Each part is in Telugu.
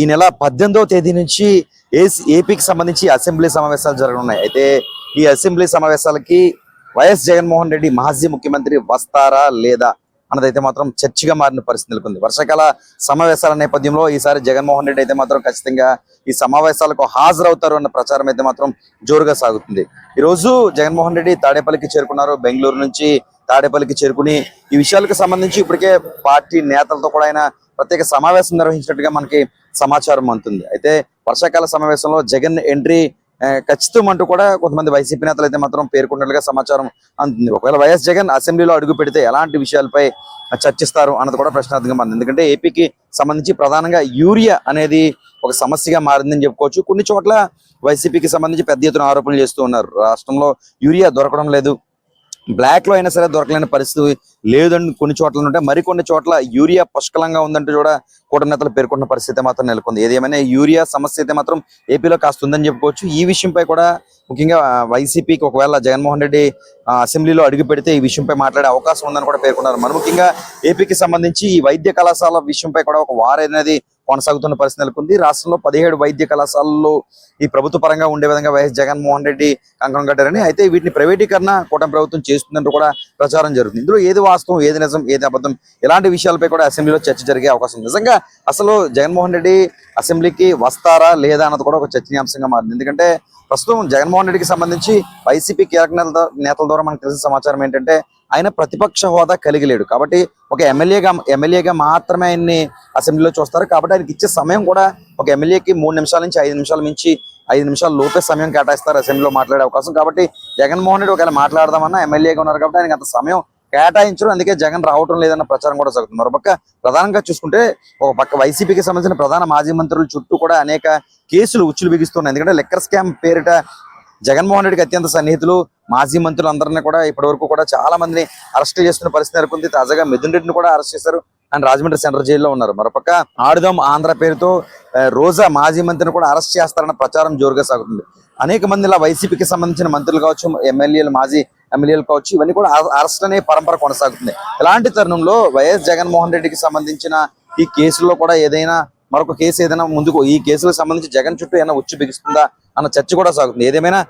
ఈ నెల పద్దెనిమిదవ తేదీ నుంచి ఏసీ ఏపీకి సంబంధించి అసెంబ్లీ సమావేశాలు జరగనున్నాయి. అయితే ఈ అసెంబ్లీ సమావేశాలకి వైఎస్ జగన్మోహన్ రెడ్డి మాజీ ముఖ్యమంత్రి వస్తారా లేదా అన్నదైతే మాత్రం చర్చగా మారిన పరిస్థితి నెలకొంది. వర్షాకాల సమావేశాల నేపథ్యంలో ఈసారి జగన్మోహన్ రెడ్డి అయితే మాత్రం ఖచ్చితంగా ఈ సమావేశాలకు హాజరవుతారు అన్న ప్రచారం అయితే మాత్రం జోరుగా సాగుతుంది. ఈ రోజు జగన్మోహన్ రెడ్డి తాడేపల్లికి చేరుకున్నారు. బెంగళూరు నుంచి తాడేపల్లికి చేరుకుని ఈ విషయాలకు సంబంధించి ఇప్పటికే పార్టీ నేతలతో కూడా ఆయన ప్రత్యేక సమావేశం నిర్వహించినట్టుగా మనకి సమాచారం అందుతుంది. అయితే వర్షాకాల సమావేశంలో జగన్ ఎంట్రీ ఖచ్చితం అంటూ కూడా కొంతమంది వైసీపీ నేతలు అయితే మాత్రం పేర్కొన్నట్లుగా సమాచారం అందుతుంది. ఒకవేళ వైఎస్ జగన్ అసెంబ్లీలో అడుగు పెడితే ఎలాంటి విషయాలపై చర్చిస్తారు అన్నది కూడా ప్రశ్నార్థకంగా ఉంది ఎందుకంటే ఏపీకి సంబంధించి ప్రధానంగా యూరియా అనేది ఒక సమస్యగా మారిందని చెప్పుకోవచ్చు. కొన్ని చోట్ల వైసీపీకి సంబంధించి పెద్ద ఎత్తున ఆరోపణలు చేస్తూ ఉన్నారు. రాష్ట్రంలో యూరియా దొరకడం లేదు. బ్లాక్లో అయినా సరే దొరకలేని పరిస్థితి లేదని కొన్ని చోట్ల ఉంటే మరికొన్ని చోట్ల యూరియా పుష్కలంగా ఉందంటే కూడా కూటమినేతలు పేర్కొన్న పరిస్థితి మాత్రం నెలకొంది. ఏదేమైనా యూరియా సమస్య అయితే మాత్రం ఏపీలో కాస్త ఉందని చెప్పుకోవచ్చు. ఈ విషయంపై కూడా ముఖ్యంగా వైసీపీకి ఒకవేళ జగన్మోహన్ రెడ్డి అసెంబ్లీలో అడుగు పెడితే ఈ విషయంపై మాట్లాడే అవకాశం ఉందని కూడా పేర్కొన్నారు. మరి ముఖ్యంగా ఏపీకి సంబంధించి ఈ వైద్య కళాశాల విషయంపై కూడా ఒక వార్ అనేది కొనసాగుతున్న పరిస్థితి నెలకొంది. రాష్ట్రంలో పదిహేడు వైద్య కళాశాలల్లో ఈ ప్రభుత్వ పరంగా ఉండే విధంగా వైఎస్ జగన్మోహన్ రెడ్డి కంకణం కట్టారని అయితే వీటిని ప్రైవేటీకరణ కూటమి ప్రభుత్వం చేస్తుందంటూ కూడా ప్రచారం జరుగుతుంది. ఇందులో ఏది వాస్తవం ఏది నిజం ఏది అబద్ధం ఇలాంటి విషయాలపై కూడా అసెంబ్లీలో చర్చ జరిగే అవకాశం ఉంది. నిజంగా అసలు జగన్మోహన్ రెడ్డి అసెంబ్లీకి వస్తారా లేదా అన్నది కూడా ఒక చర్చనీయాంశంగా మారింది. ఎందుకంటే ప్రస్తుతం జగన్మోహన్ రెడ్డికి సంబంధించి వైసీపీ కీలక నేతల నేతల ద్వారా మనకు తెలిసిన సమాచారం ఏంటంటే ఆయన ప్రతిపక్ష హోదా కలిగి లేడు కాబట్టి ఒక ఎమ్మెల్యేగా ఎమ్మెల్యేగా మాత్రమే ఆయన్ని అసెంబ్లీలో చూస్తారు. కాబట్టి ఆయనకి ఇచ్చే సమయం కూడా ఒక ఎమ్మెల్యేకి మూడు నిమిషాల నుంచి ఐదు నిమిషాల నుంచి ఐదు నిమిషాల లోపే సమయం కేటాయిస్తారు అసెంబ్లీలో మాట్లాడే అవకాశం. కాబట్టి జగన్మోహన్ రెడ్డి ఒకవేళ మాట్లాడదామన్నా ఎమ్మెల్యేగా ఉన్నారు కాబట్టి ఆయనకి అంత సమయం కేటాయించడం అందుకే జగన్ రావటం లేదన్న ప్రచారం కూడా జరుగుతుంది. మరోపక్క ప్రధానంగా చూసుకుంటే ఒక పక్క వైసీపీకి సంబంధించిన ప్రధాన మాజీ మంత్రుల చుట్టూ కూడా అనేక కేసులు ఉచ్చులు బిగిస్తున్నాయి. ఎందుకంటే లెక్కర్ స్కామ్ పేరిట జగన్మోహన్ రెడ్డికి అత్యంత సన్నిహితులు మాజీ మంత్రులు అందరినీ కూడా ఇప్పటి వరకు కూడా చాలా మందిని అరెస్ట్ చేస్తున్న పరిస్థితి నెలకొంది. తాజాగా మిథున్ రెడ్డిని కూడా అరెస్ట్ చేశారు. అండ్ రాజమండ్రి సెంట్రల్ జైల్లో ఉన్నారు. మరోపక్క ఆడుదాం ఆంధ్ర పేరుతో రోజా మాజీ మంత్రిని కూడా అరెస్ట్ చేస్తారన్న ప్రచారం జోరుగా సాగుతుంది. అనేక మంది ఇలా వైసీపీకి సంబంధించిన మంత్రులు కావచ్చు ఎమ్మెల్యేలు మాజీ ఎమ్మెల్యేలు కావచ్చు ఇవన్నీ కూడా అరెస్ట్ అనే పరంపర కొనసాగుతుంది. ఇలాంటి తరుణంలో వైఎస్ జగన్మోహన్ రెడ్డికి సంబంధించిన ఈ కేసుల్లో కూడా ఏదైనా మరొక కేసు ఏదైనా ముందుకు ఈ కేసులకు సంబంధించి జగన్ చుట్టూ ఏమైనా ఉచ్చు బిగుస్తుందా అన్న చర్చ కూడా సాగుతుంది. ఏదేమైనా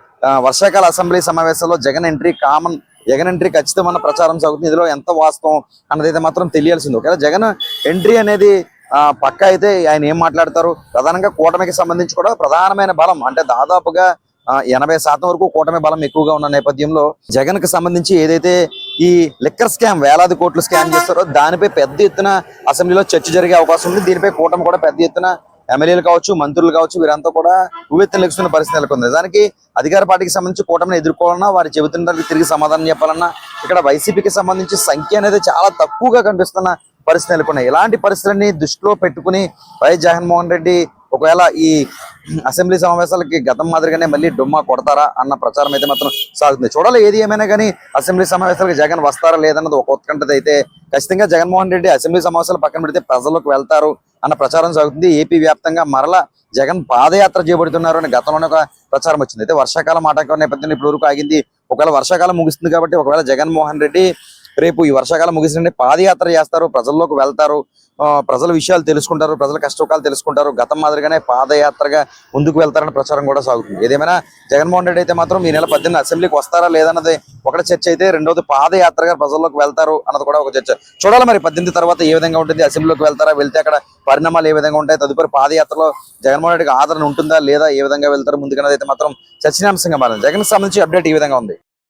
వర్షాకాల అసెంబ్లీ సమావేశంలో Jagan entry common Jagan entry ఖచ్చితమైన ప్రచారం సాగుతుంది. ఇందులో ఎంత వాస్తవం అన్నదైతే మాత్రం తెలియాల్సింది. ఒకవేళ జగన్ ఎంట్రీ అనేది ఆ, పక్క అయితే ఆయన ఏం మాట్లాడతారు? ప్రధానంగా కూటమికి సంబంధించి కూడా ప్రధానమైన బలం అంటే దాదాపుగా ఎనభై శాతం వరకు కూటమి బలం ఎక్కువగా ఉన్న నేపథ్యంలో జగన్కి సంబంధించి ఏదైతే ఈ లిక్కర్ స్కామ్ వేలాది కోట్లు స్కామ్ చేస్తారో దానిపై పెద్ద ఎత్తున అసెంబ్లీలో చర్చ జరిగే అవకాశం ఉంది. దీనిపై కూటమి కూడా పెద్ద ఎత్తున ఎమ్మెల్యేలు కావచ్చు మంత్రులు కావచ్చు వీరంతా కూడా ఉవ్వెత్తున లెగుస్తున్న పరిస్థితి నెలకొంది. నిజానికి అధికార పార్టీకి సంబంధించి కూటమిని ఎదుర్కోవాలన్నా వారు చెబుతున్న తిరిగి సమాధానం చెప్పాలన్నా ఇక్కడ వైసీపీకి సంబంధించి సంఖ్య అనేది చాలా తక్కువగా కనిపిస్తున్న పరిస్థితి నెలకొన్నాయి. ఇలాంటి పరిస్థితులన్నీ దృష్టిలో పెట్టుకుని వైఎస్ జగన్మోహన్ రెడ్డి ఒకవేళ ఈ అసెంబ్లీ సమావేశాలకి గతం మాదిరిగానే మళ్ళీ డుమ్మా కొడతారా అన్న ప్రచారం అయితే మాత్రం సాగుతుంది. చూడాలి ఏది ఏమైనా కానీ అసెంబ్లీ సమావేశాలకు జగన్ వస్తారా లేదన్నది ఒక ఉత్కంఠత అయితే ఖచ్చితంగా జగన్మోహన్ రెడ్డి అసెంబ్లీ సమావేశాలు పక్కన పెడితే ప్రజలకు వెళ్తారు అన్న ప్రచారం సాగుతుంది. ఏపీ వ్యాప్తంగా మరలా జగన్ పాదయాత్ర చేయబడుతున్నారు అని గతంలోనే ఒక ప్రచారం వచ్చింది. అయితే వర్షాకాలం ఆటంకం నేపథ్యంలో ఇప్పుడు వరకు ఆగింది. ఒకవేళ వర్షాకాలం ముగుస్తుంది కాబట్టి ఒకవేళ జగన్మోహన్ రెడ్డి రేపు ఈ వర్షాకాలం ముగిసిన పాదయాత్ర చేస్తారు ప్రజల్లోకి వెళ్తారు ప్రజల విషయాలు తెలుసుకుంటారు ప్రజల కష్టకాలు తెలుసుకుంటారు. గతం మాదిరిగానే పాదయాత్రగా ముందుకు వెళ్తారన్న ప్రచారం కూడా సాగుతుంది. ఏదేమైనా జగన్మోహన్ రెడ్డి అయితే మాత్రం ఈ నెల పద్దెనిమిది అసెంబ్లీకి వస్తారా లేదన్నది ఒకటి చర్చ అయితే రెండోది పాదయాత్రగా ప్రజల్లోకి వెళ్తారు అన్నది కూడా ఒక చర్చ. చూడాలి మరి పద్దెనిమిది తర్వాత ఏ విధంగా ఉంటుంది అసెంబ్లీలోకి వెళ్తారా వెళ్తే అక్కడ పరిణామాలు ఏ విధంగా ఉంటాయి తదుపరి పాదయాత్రలో జగన్మోహన్ రెడ్డికి ఆదరణ ఉంటుందా లేదా ఏ విధంగా వెళ్తారు ముందుకన్నది అయితే మాత్రం చర్చనీయాంశంగా మారింది. జగన్ సంబంధించి అప్డేట్ ఈ విధంగా ఉంది.